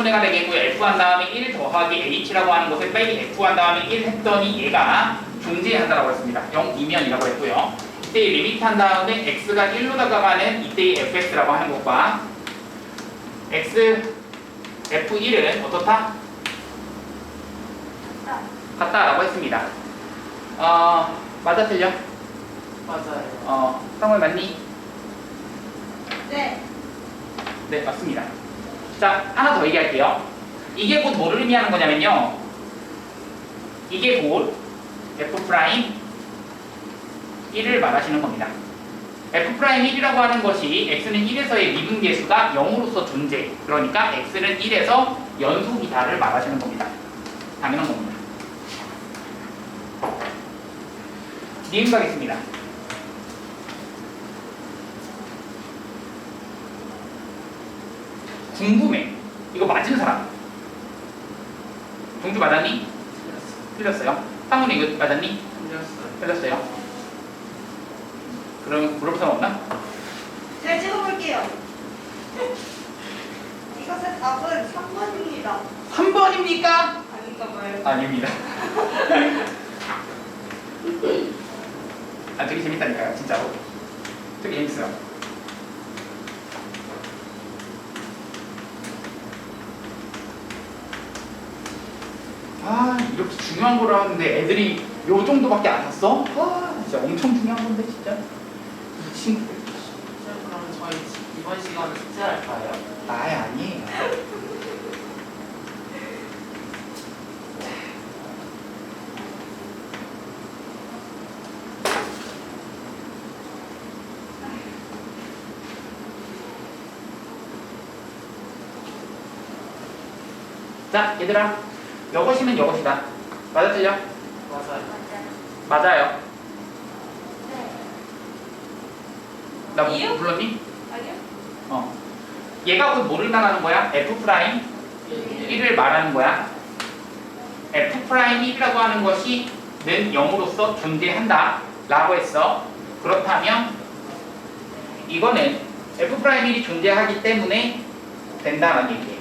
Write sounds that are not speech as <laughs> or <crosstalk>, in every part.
가까고 있습니다. h분해가 되겠고요. f 한 다음에 1 더하기 h라고 하는 것을 빼기 f 한 다음에 1 했더니 얘가 존재한다라고 했습니다. 0 이면이라고 했고요. 이때 리미트 한 다음에 x가 1로 다가가는 이때의 fx라고 하는 것과 x f1은 어떻다? 같다라고 했습니다. 어, 맞아 틀려? 맞아요. 어, 상호이 맞니? 네. 네, 맞습니다. 자, 하나 더 얘기할게요. 이게 곧 뭐를 의미하는 거냐면요. 이게 곧 f 프라임 1을 말하시는 겁니다. f 프라임 1이라고 하는 것이 x는 1에서의 미분계수가 0으로서 존재. 그러니까 x는 1에서 연속이다를 말하시는 겁니다. 당연한 겁니다. 니은 가겠습니다. 궁금해. 이거 맞은 사람. 동주 맞았니? 틀렸어요. 상훈이 이거 맞았니? 틀렸어요. 틀렸어요. 그럼 물어볼 사람 없나? 제가 찍어볼게요. <laughs> 이것의 답은 3번입니다. 3번입니까? 아닌가 봐요. 아닙니다. <laughs> 아 되게 재밌다니까요, 진짜로. 되게 재밌어요. 아 이렇게 중요한 거를 하는데 애들이 요 정도밖에 안 샀어? 아 진짜 엄청 중요한 건데 진짜. 이 친구들. 쌤 그러면 저희 지- 이번 시간은 숙제할까요? 아예 아니에요. 자, 얘들아. 이것이면 이것이다. 맞아 틀려? 맞아요. 맞아요. 네. 나 이유? 불렀니? 아니요? 어. 얘가 곧 뭐를 말하는 거야? f 프라임 1을 말하는 거야. f 프라임 1이라고 하는 것이 는 0으로서 존재한다 라고 했어. 그렇다면 이거는 f 프라임 1이 존재하기 때문에 된다는 얘기예요.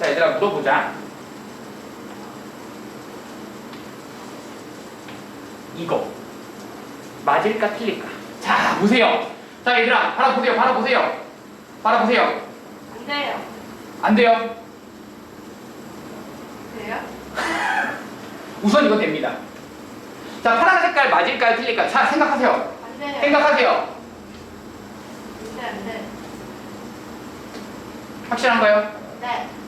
자, 얘들아 물어보자. 이거 맞을까 틀릴까? 자, 보세요. 자, 얘들아 바라보세요. 바라보세요. 바라보세요. 안 돼요. 안 돼요. 돼요? <laughs> 우선 이거 됩니다. 자, 파란 색깔 맞을까요? 틀릴까요? 자, 생각하세요. 안 돼요. 생각하세요. 안 돼, 안 돼. 확실한가요? 네.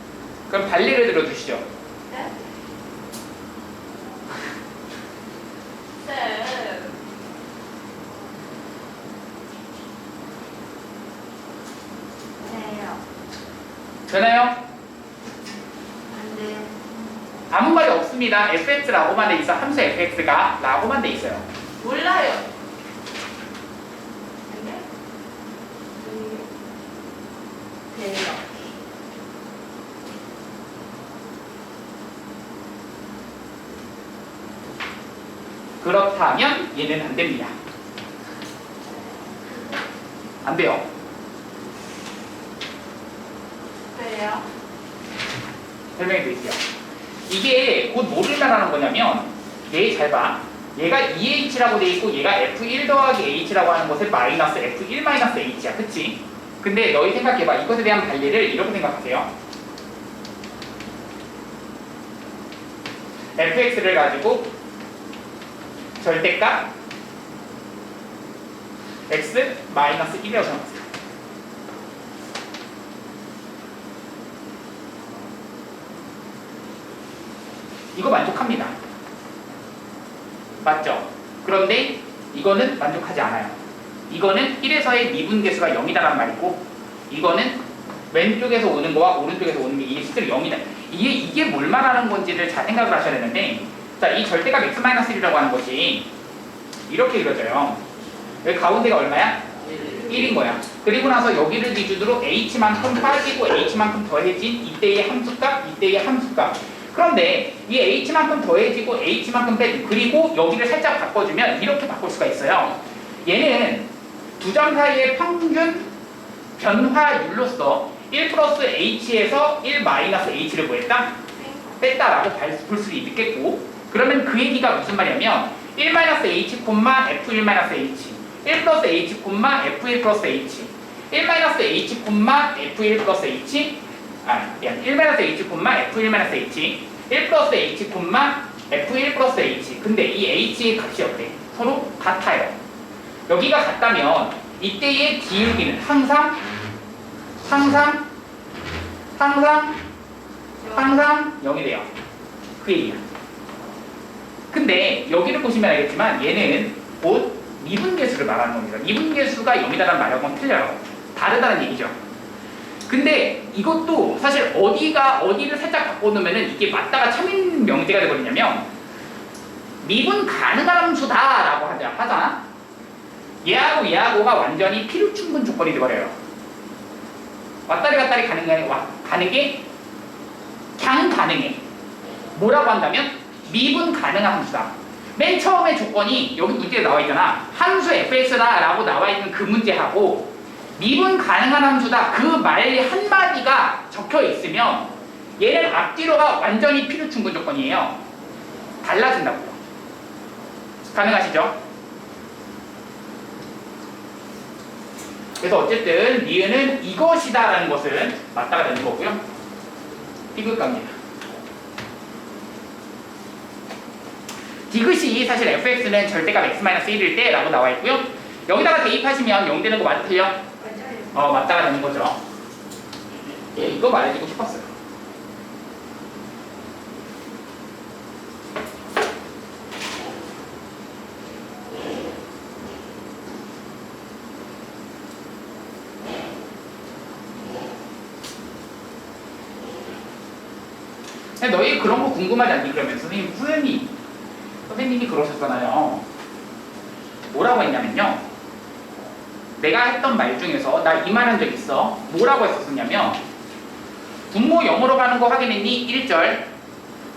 그럼 발리를 들어주시죠. 되나요? 아무 말이 없습니다. fx라고만 돼 있어. 함수 fx가 라고만 돼 있어요. 몰라요. 안 돼? 음. 돼요. 그렇다면 얘는 안 됩니다. 안 돼요. 돼요. 설명해 드릴게요. 이게 곧 뭐를 말하는 거냐면 얘 잘 봐. 얘가 2h라고 돼 있고 얘가 f1 더하기 h라고 하는 것을 마이너스 f1 마이너스 h야. 그치? 근데 너희 생각해봐. 이것에 대한 관리를 이렇게 생각하세요. fx를 가지고 절대값 x 마이너스 1이라고 생각하세요. 이거 만족합니다. 맞죠? 그런데 이거는 만족하지 않아요. 이거는 1에서의 미분계수가 0이다라는 말이고 이거는 왼쪽에서 오는 거와 오른쪽에서 오는 게 이게 실제로 0이다. 이게 이게 뭘 말하는 건지를 잘 생각을 하셔야 되는데 자, 이 절대값 x-1이라고 하는 것이 이렇게 이루어져요. 여기 가운데가 얼마야? 1인 거야. 그리고 나서 여기를 기준으로 h만큼 빠지고 h만큼 더해진 이때의 함수값, 이때의 함수값. 그런데 이 h만큼 더해지고 h만큼 빼고 그리고 여기를 살짝 바꿔주면 이렇게 바꿀 수가 있어요. 얘는 두 점 사이의 평균 변화율로서 1 플러스 h에서 1 마이너스 h를 구했다? 뺐다라고 볼 수 있겠고 그러면 그 얘기가 무슨 말이냐면 1 마이너스 h 콤마 f1 마이너스 h 1 플러스 h 콤마 f1 플러스 h 1 마이너스 h 콤마 f1 플러스 h 아, 1 마이너스 h 콤마 f1 마이너스 h 1 플러스 h 콤마 f1 플러스 h. 근데 이 h의 값이 어때? 서로 같아요. 여기가 같다면 이때의 기울기는 항상 항상 항상 항상 0이 돼요. 그 얘기야 근데 여기를 보시면 알겠지만 얘는 곧 미분계수를 말하는 겁니다. 미분계수가 0이다라는 말하고는 틀려요. 다르다는 얘기죠. 근데 이것도 사실 어디가 어디를 살짝 바꿔놓으면 이게 맞다가 참인 명제가 되거든요. 미분 가능한 함수다라고 하자- 하잖아 얘하고 얘하고가 완전히 필요 충분 조건이 돼버려요. 왔다리 갔다리 게 와, 가는 게 그냥 가능해. 뭐라고 한다면 미분 가능한 함수다 맨 처음에 조건이 여기 문제에 나와 있잖아 함수 fx다 라고 나와 있는 그 문제하고 미분 가능한 함수다 그 말 한마디가 적혀 있으면 얘는 앞뒤로가 완전히 필요 충분 조건이에요 달라진다고요 가능하시죠? 그래서 어쨌든 니은은 이것이다라는 것은 맞다가 되는 거고요. 관계다. 디귿이 사실 fx는 절대값 x-1일 때 라고 나와 있고요. 여기다가 대입하시면 0 되는 거 맞아 틀려? 맞아요. 어 맞다가 되는 거죠. 예, 이거 말해주고 싶었어요. 너희 그런 거 궁금하지 않니? 그러면 선생님 후연이 선생님이 그러셨잖아요. 뭐라고 했냐면요. 내가 했던 말 중에서 나이말한적 있어. 뭐라고 했었냐면 분모 0으로 가는 거 확인했니? 1절.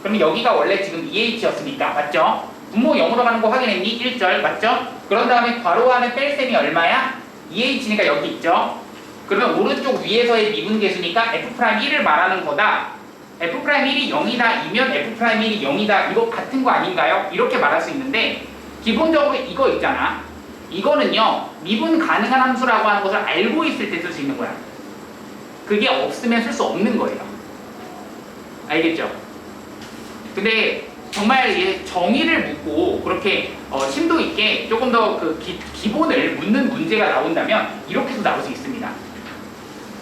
그러면 여기가 원래 지금 2h였으니까 맞죠? 분모 0으로 가는 거 확인했니? 1절 맞죠? 그런 다음에 괄호 안에 뺄셈이 얼마야? 2h니까 여기 있죠? 그러면 오른쪽 위에서의 미분계수니까 f'1을 말하는 거다. F'1이 0이다 이면 f'1이 0이다 이거 같은 거 아닌가요? 이렇게 말할 수 있는데 기본적으로 이거 있잖아. 이거는요 미분 가능한 함수라고 하는 것을 알고 있을 때 쓸 수 있는 거야. 그게 없으면 쓸 수 없는 거예요. 알겠죠? 근데 정말 얘 정의를 묻고 그렇게 어, 심도 있게 조금 더 그 기본을 묻는 문제가 나온다면 이렇게도 나올 수 있습니다.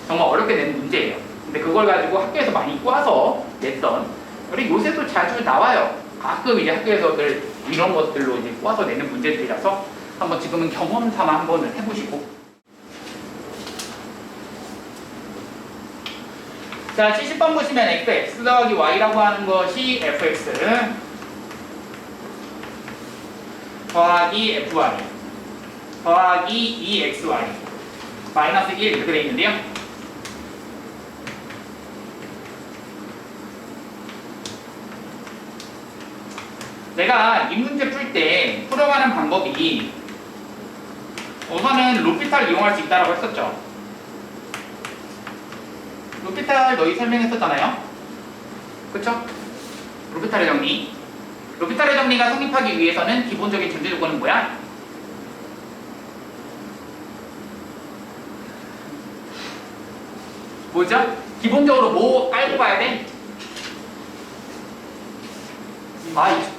정말 어렵게 되는 문제예요 근데 그걸 가지고 학교에서 많이 꼬아서 냈던 우리 요새도 자주 나와요. 가끔 이제 학교에서 들 이런 것들로 이제 꼬아서 내는 문제들이라서 한번 지금은 경험 삼아 한번을 해보시고. 자, 70번 보시면 fx 더하기 y라고 하는 것이 fx 더하기 fy 더하기 2xy 마이너스 1 이렇게 되어 있는데요. 내가 이 문제 풀 때 풀어가는 방법이 우선은 로피탈 이용할 수 있다고 했었죠. 로피탈 너희 설명했었잖아요. 그쵸? 로피탈의 정리. 로피탈의 정리가 성립하기 위해서는 기본적인 전제 조건은 뭐야? 뭐죠? 기본적으로 뭐 깔고 봐야 돼? 아,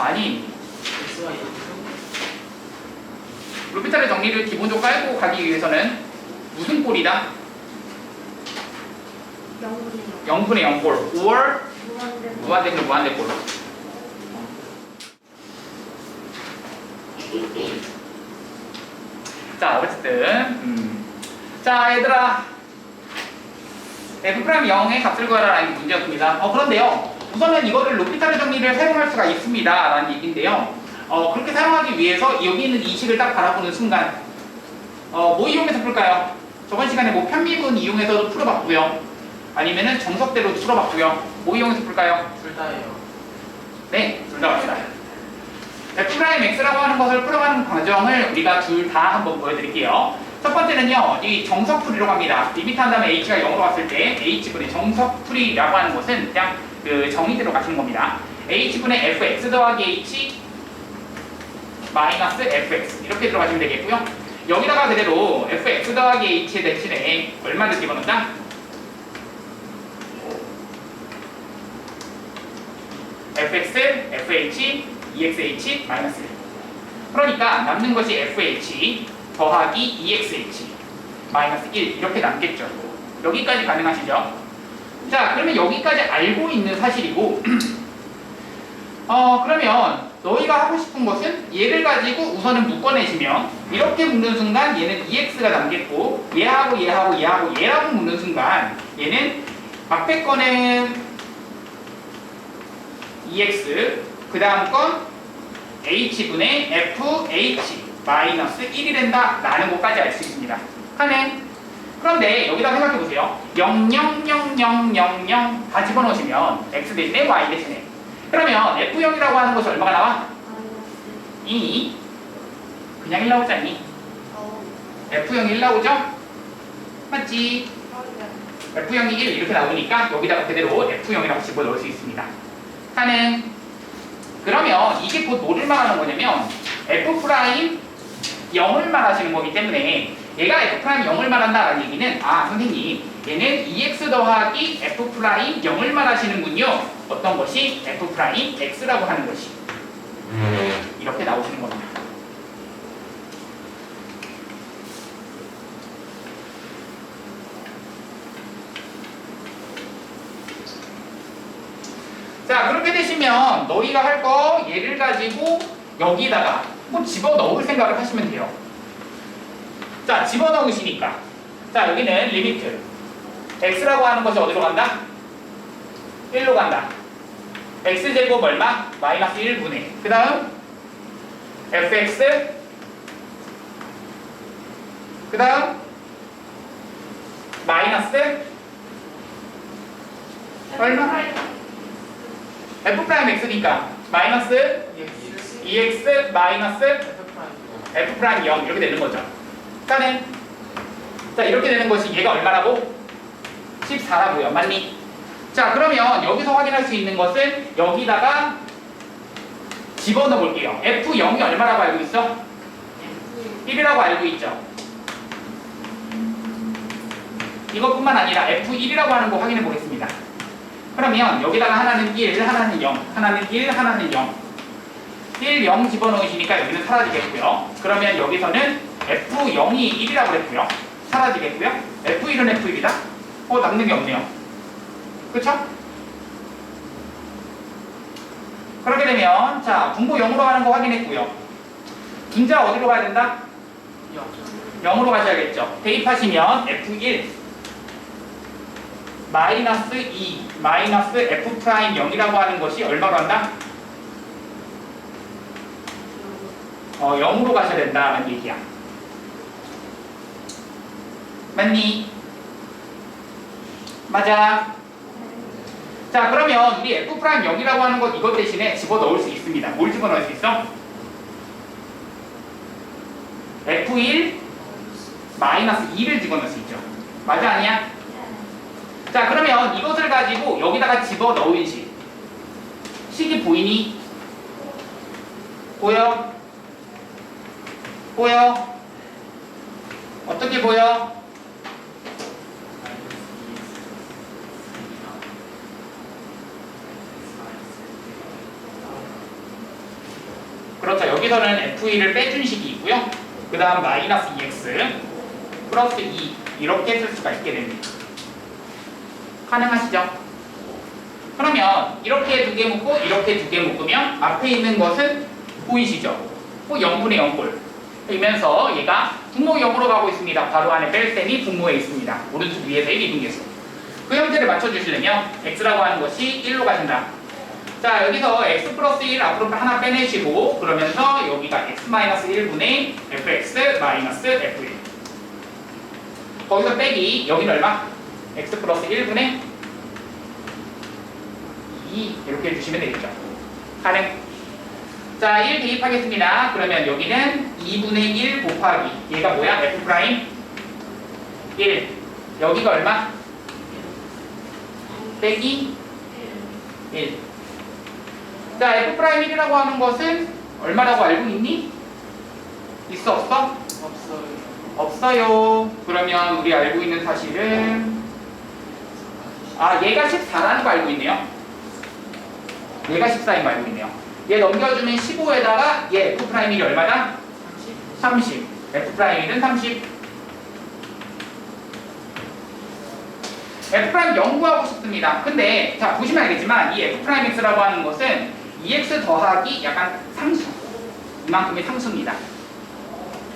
4니 로피탈의 정리를 기본적으로 깔고 가기 위해서는 무슨 꼴이다? 0분의 0. 0분의 0 꼴. or 무한대는 무한대 꼴 자, 어쨌든 음. 자, 얘들아. f 프라임 0의 값을 구하라는 문제였습니다. 어, 그런데요. 우선은 이거를 루피탈의 정리를 사용할 수가 있습니다 라는 얘기인데요 어 그렇게 사용하기 위해서 여기 있는 이 식을 딱 바라보는 순간 어 뭐 이용해서 풀까요? 저번 시간에 뭐 편미분 이용해서도 풀어봤고요 아니면은 정석대로 풀어봤고요 뭐 이용해서 풀까요? 둘 다예요. 네, 둘다 맞다. f 프라임 x라고 하는 것을 풀어가는 과정을 우리가 둘 다 한번 보여드릴게요. 첫 번째는요, 이 정석 풀이라고 합니다. 리미트 한 다음에 h가 0으로 갔을 때 h분의 정석 풀이라고 하는 것은 그냥 그 정의대로 가시는 겁니다. h분의 fx 더하기 h 마이너스 fx 이렇게 들어가시면 되겠고요. 여기다가 그대로 fx 더하기 h의 대신에 얼마를 집어넣는다? fx, fh, exh 마이너스 1. 그러니까 남는 것이 fh 더하기 exh 마이너스 1 이렇게 남겠죠. 여기까지 가능하시죠? 자, 그러면 여기까지 알고 있는 사실이고 <clears throat> 어, 그러면 너희가 하고 싶은 것은 얘를 가지고 우선은 묶어내시면 이렇게 묶는 순간 얘는 ex가 남겠고 얘하고 얘하고 얘하고 얘라고 묶는 순간 얘는 앞에 거는 ex 그 다음 건 h분의 fh 마이너스 1이 된다 라는 것까지 알 수 있습니다. 가능. 그런데 여기다 생각해 보세요. 0, 0, 0, 0, 0, 0 다 집어넣으시면 x 대신에 y 대신에 그러면 f0이라고 하는 것이 얼마가 나와? 마이너스 2 그냥 1 나오지 않니? 어 f0이 1 나오죠? 맞지? F0이 1 이렇게 나오니까 여기다가 그대로 F0이라고 집어넣을 수 있습니다. 가능. 그러면 이게 곧 뭐를 말하는 거냐면 F 프라임 0을 말하시는 거기 때문에 얘가 F 프라임 0을 말한다라는 얘기는 아 선생님 얘는 EX 더하기 F 프라임 0을 말하시는군요. 어떤 것이 F 프라임 X라고 하는 것이 이렇게 나오시는 겁니다. 자 그렇게 되시면 너희가 할 거 얘를 가지고 여기다가 뭐 집어 넣을 생각을 하시면 돼요 자 집어넣으시니까 자 여기는 리미트 x라고 하는 것이 어디로 간다? 1로 간다 x제곱 얼마? 마이너스 1분의 그 다음 fx 그 다음 마이너스 얼마? f 프라임 x니까 마이너스 ex 마이너스 f 프라임 0 이렇게 되는 거죠. 그러니까는 자 이렇게 되는 것이 얘가 얼마라고? 14라고요. 맞니? 자 그러면 여기서 확인할 수 있는 것은 여기다가 집어넣어 볼게요. f0이 얼마라고 알고 있어? 1이라고 알고 있죠. 이것뿐만 아니라 f1이라고 하는 거 확인해 보겠습니다. 그러면 여기다가 하나는 1, 하나는 0, 하나는 1, 하나는 0. 1, 0 집어넣으시니까 여기는 사라지겠고요. 그러면 여기서는 F0이 1이라고 그랬고요. 사라지겠고요. F1은 F1이다. 어, 남는 게 없네요. 그쵸? 그렇게 되면 자, 분모 0으로 가는 거 확인했고요. 분자 어디로 가야 된다? 0으로 가셔야겠죠. 대입하시면 F1 마이너스 2 마이너스 F 프라임 0이라고 하는 것이 얼마로 한다? 어, 0으로 가셔야 된다는 얘기야. 맞니? 맞아. 자, 그러면 우리 F 프라임 0이라고 하는 것 이것 대신에 집어넣을 수 있습니다. 뭘 집어넣을 수 있어? F1 마이너스 2를 집어넣을 수 있죠. 맞아, 아니야? 자, 그러면 이것을 가지고 여기다가 집어넣은 식. 식이 보이니? 보여? 보여? 어떻게 보여? 그렇죠. 여기서는 F2를 빼준 식이 있고요. 그 다음 마이너스 2x 플러스 2 이렇게 쓸 수가 있게 됩니다. 가능하시죠? 그러면 이렇게 두 개 묶고 이렇게 두 개 묶으면 앞에 있는 것은 보이시죠? 뭐 0분의 0꼴 이면서 얘가 분모 0으로 가고 있습니다. 바로 안에 뺄셈이 분모에 있습니다. 오른쪽 위에서의 미분계수. 그 형태를 맞춰주시려면 x라고 하는 것이 1로 가신다. 자 여기서 x 플러스 1 앞으로 하나 빼내시고 그러면서 여기가 x 마이너스 1분의 fx 마이너스 f1 거기서 빼기 여기는 얼마? x 플러스 1분의 2 이렇게 해주시면 되겠죠. 가능? 자, 1 대입하겠습니다. 그러면 여기는 2분의 1 곱하기 얘가 뭐야? f 프라임 1. 여기가 얼마? 빼기 1. 자, f 프라임 1이라고 하는 것은 얼마라고 알고 있니? 있어 없어? 없어요. 없어요. 그러면 우리 알고 있는 사실은 아 얘가 14라는 거 알고 있네요. 얘가 14인 거 알고 있네요. 얘 넘겨주면 15에다가 얘 f 프라임 1이 얼마다? 30. f 프라임 1은 30. f 프라임 0 구하고 싶습니다. 근데 자 보시면 알겠지만 이 f 프라임 x라고 하는 것은 2x 더하기 약간 상수 이만큼의 상수입니다.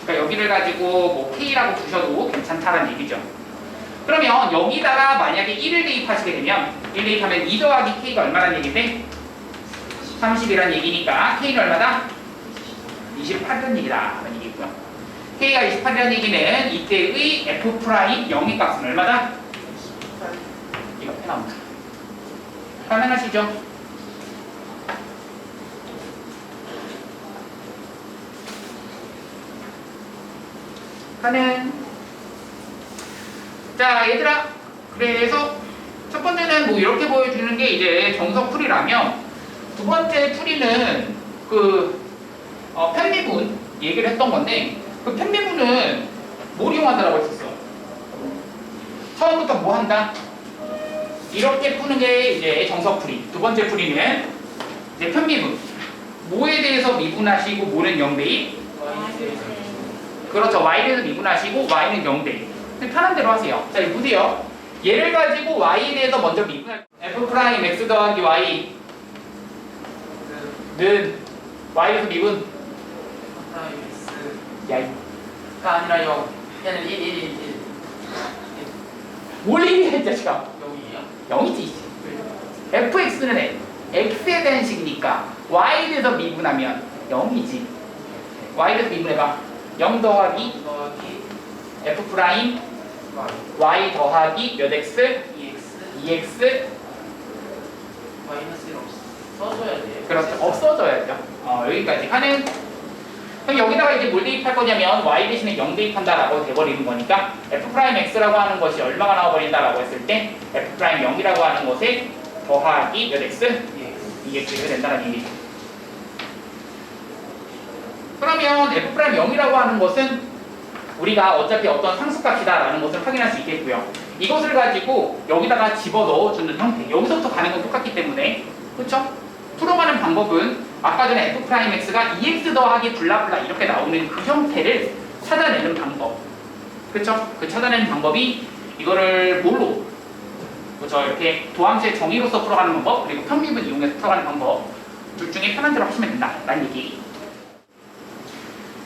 그러니까 여기를 가지고 뭐 k라고 두셔도 괜찮다는 얘기죠. 그러면 여기다가 만약에 1을 대입하시게 되면 1 대입하면 2 더하기 k가 얼마라는 얘기인데 30이라는 얘기니까 k는 얼마다? 28이라는 얘기다. 라는 얘기고요. k가 28이라는 얘기는 이때의 f 프라임 0의 값은 얼마다? 이거 앞에 나옵니다. 가능하시죠? 가능. 자, 얘들아. 그래서 첫 번째는 뭐 이렇게 보여주는 게 이제 정석 풀이라면 두 번째 풀이는 그 어, 편미분 얘기를 했던 건데 그 편미분은 뭘 이용한다라고 했었어? 처음부터 뭐 한다? 이렇게 푸는 게 이제 정석 풀이. 두 번째 풀이는 이제 편미분. 뭐에 대해서 미분하시고 뭐는 0대1? 그렇죠. y에 대해서 미분하시고 y는 0대1. 편한 대로 하세요. 자, 이거 보세요. 얘를 가지고 y에 대해서 먼저 미분할 f 프라임 x 더하기 y는 그 y에 대해서 미분. 프라임 X가 야, 이- 아니라 0. 얘는 1, 1, 1, 1. 뭘 얘기해, 이 자식아. 0이에요? 0이지. fx는 x에 대한 식이니까 y에 대해서 미분하면 0이지. y에 대해서 미분해봐. 0 더하기 f 프라임 Y, 더하기 몇 x 2X, 2x 마이너스 1 써줘야 돼요. 그렇죠. 없어져야죠. 어, 여기까지 가능. 그럼 여기다가 이제 뭘 대입할 거냐면 y 대신에 0 대입한다라고 돼버리는 거니까 f 프라임 x라고 하는 것이 얼마가 나와버린다라고 했을 때 f 프라임 0이라고 하는 것에 더하기 몇 x 2X. 2x가 된다는 얘기죠. 그러면 f 프라임 0이라고 하는 것은 우리가 어차피 어떤 상수값이다라는 것을 확인할 수 있겠고요. 이것을 가지고 여기다가 집어 넣어주는 형태. 여기서부터 가는 건 똑같기 때문에 그렇죠? 풀어가는 방법은 아까 전에 f 프라임 x가 2x 더하기 블라블라 이렇게 나오는 그 형태를 찾아내는 방법. 그렇죠? 그 찾아내는 방법이 이거를 뭘로? 그렇죠? 이렇게 도함수의 정의로서 풀어가는 방법 그리고 편미분 이용해서 풀어가는 방법 둘 중에 편한 대로 하시면 된다라는 얘기.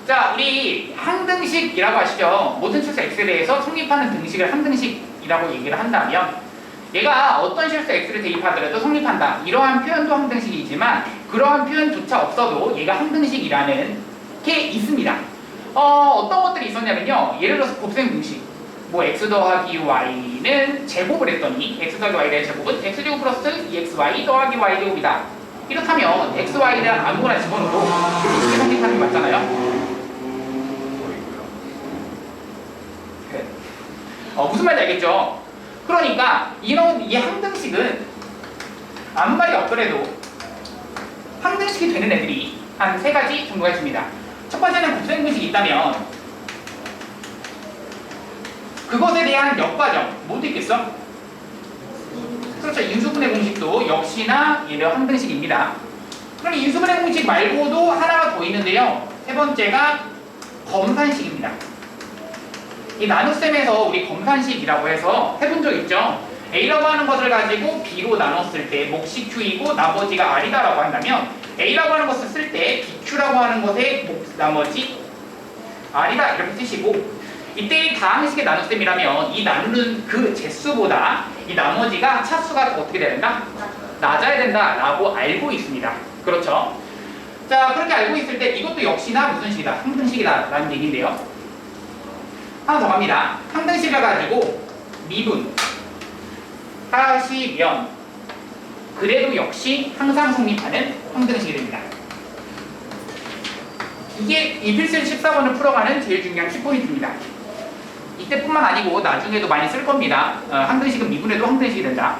자, 우리 항등식이라고 하시죠. 모든 실수 x에 대해서 성립하는 등식을 항등식이라고 얘기를 한다면 얘가 어떤 실수 x를 대입하더라도 성립한다. 이러한 표현도 항등식이지만 그러한 표현조차 없어도 얘가 항등식이라는 게 있습니다. 어, 어떤 것들이 있었냐면요. 예를 들어서 곱셈 등식. 뭐 x 더하기 y는 제곱을 했더니 x 더하기 y의 제곱은 x제곱 플러스 2xy 더하기 y제곱이다. 이렇다면 xy에 대한 아무거나 집어넣어도 이렇게 성립하는 게 맞잖아요. 어, 무슨 말인지 알겠죠? 그러니까 이런 이 항등식은 아무 말이 없더라도 항등식이 되는 애들이 한 세 가지 정도가 있습니다. 첫 번째는 곱셈분식이 있다면 그것에 대한 역과정 뭐도 있겠어? 그렇죠. 인수분해 공식도 역시나 얘는 항등식입니다. 그럼 인수분해 공식 말고도 하나가 더 있는데요. 세 번째가 검산식입니다. 이 나눗셈에서 우리 검산식이라고 해서 해본 적 있죠? A라고 하는 것을 가지고 B로 나눴을 때 몫이 Q이고 나머지가 R이다라고 한다면 A라고 하는 것을 쓸 때 BQ라고 하는 것의 몫, 나머지 R이다 이렇게 쓰시고 이때 다항식의 나눗셈이라면 이 나누는 그 재수보다 이 나머지가 차수가 어떻게 된다? 낮아야 된다라고 알고 있습니다. 그렇죠? 자 그렇게 알고 있을 때 이것도 역시나 무슨 식이다? 항등식이다 라는 얘기인데요. 하나 더 갑니다. 항등식을 가지고 미분 하시면 그래도 역시 항상 성립하는 항등식이 됩니다. 이게 이 필수 14번을 풀어가는 제일 중요한 키포인트입니다. 이때뿐만 아니고 나중에도 많이 쓸 겁니다. 어, 항등식은 미분해도 항등식이 된다.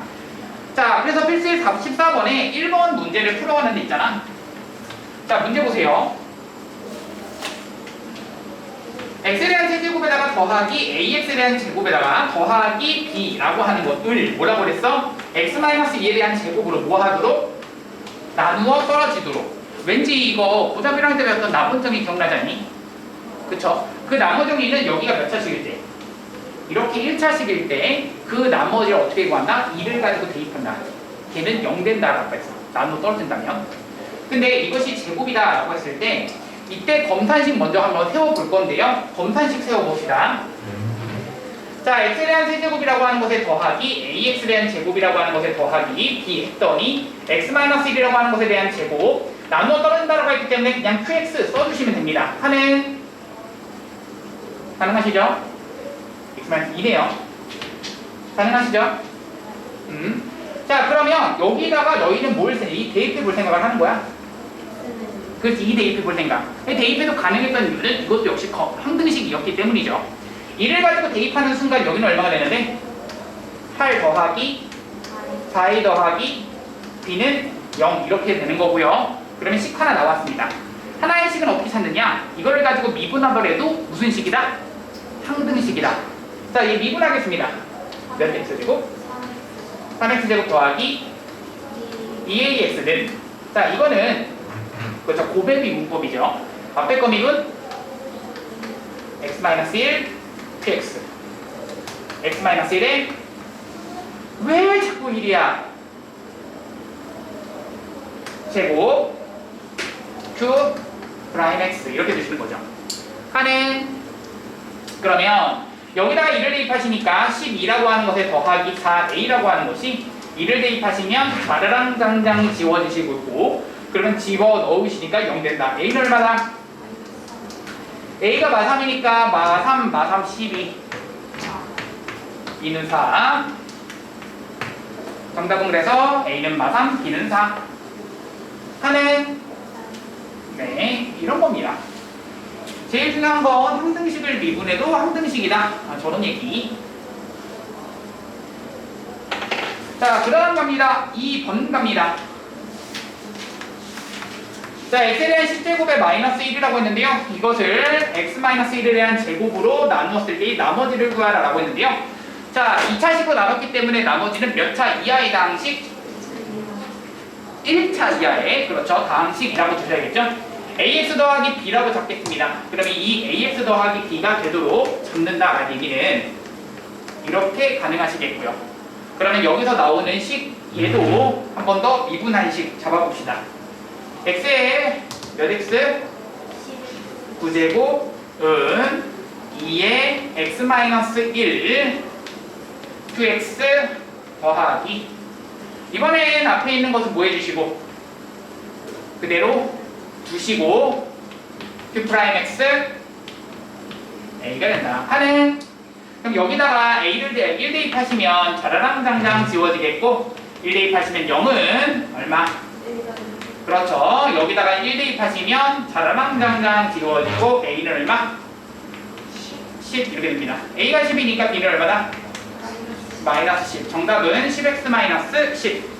자, 그래서 필수 14번에 1번 문제를 풀어가는 데 있잖아. 자, 문제 보세요. X에 대한 세제곱에다가 더하기 ax에 대한 제곱에다가 더하기 b라고 하는 것을 뭐라고 그랬어? x-2에 대한 제곱으로 뭐 하도록? 나누어 떨어지도록 왠지 이거 고등학교 1학년 때 배웠던 나머정이 기억나지 않니? 그쵸? 그 나머정이는 여기가 몇 차식일 때? 이렇게 1차식일 때 그 나머지를 어떻게 구한다? 2를 가지고 대입한다 걔는 0 된다라고 했어 나누어 떨어진다면 근데 이것이 제곱이다 라고 했을 때 이때 검산식 먼저 한번 세워볼 건데요 검산식 세워봅시다 자, x에 대한 세제곱이라고 하는 것에 더하기 ax에 대한 제곱이라고 하는 것에 더하기 b 했더니 x-1이라고 하는 것에 대한 제곱 나누어 떨어진다고 했기 때문에 그냥 qx 써주시면 됩니다. 하는 가능하시죠? x-2네요. 가능하시죠? 음. 자, 그러면 여기다가 너희는 뭘 세? 이 대입해 볼 생각을 하는 거야? 그렇지, 이 대입해 볼 생각. 이 대입해도 가능했던 이유는 이것도 역시 거- 항등식이었기 때문이죠. 이를 가지고 대입하는 순간 여기는 얼마가 되는데? 8 더하기 4이 더하기 b는 0 이렇게 되는 거고요. 그러면 식 하나 나왔습니다. 하나의 식은 어떻게 찾느냐? 이거를 가지고 미분하더라도 무슨 식이다? 항등식이다. 자, 이 미분하겠습니다. 몇 x제곱? 3x제곱 더하기 2ax는 자, 이거는 그렇죠. 고배비 문법이죠. 앞에 거 미분 x-1 px x-1에 왜 자꾸 1이야? 제곱 q 프라임 x 이렇게 되시는 거죠. 하는 그러면 여기다가 1을 대입하시니까 12라고 하는 것에 더하기 4a라고 하는 것이 1을 대입하시면 자르랑 장장 지워지시고 있고 그러면 집어 넣으시니까 0 된다. a는 얼마다? a가 마3이니까 마3 마3 12 2는 4 정답은 그래서 a는 마3 b는 4 하는 네 이런 겁니다. 제일 중요한 건 항등식을 미분해도 항등식이다. 아, 저런 얘기. 자 그 다음 갑니다. 2번 갑니다 자, x에 대한 10제곱의 마이너스 1이라고 했는데요. 이것을 x-1에 대한 제곱으로 나누었을 때 나머지를 구하라라고 했는데요. 자, 2차식으로 나눴기 때문에 나머지는 몇 차 이하의 다항식? 1차 이하의 그렇죠. 다항식이라고 주셔야겠죠. ax 더하기 b라고 잡겠습니다. 그러면 이 ax 더하기 b가 되도록 잡는다라는 얘기는 이렇게 가능하시겠고요. 그러면 여기서 나오는 식 얘도 한 번 더 미분한 식 잡아봅시다. X에 몇 x? 9제곱은 2의 x-1 qx 더하기 이번엔 앞에 있는 것은 뭐 해주시고 그대로 두시고 q 프라임 x a가 된다 하는 그럼 여기다가 a를 대- 1 대입하시면 자라랑 장장 지워지겠고 1 대입하시면 0은 얼마? 그렇죠. 여기다가 1 대입하시면 자라망장장 지워지고 A는 얼마? 10 이렇게 됩니다. A가 10이니까 B는 얼마다? 마이너스 10. 정답은 10x 마이너스 10.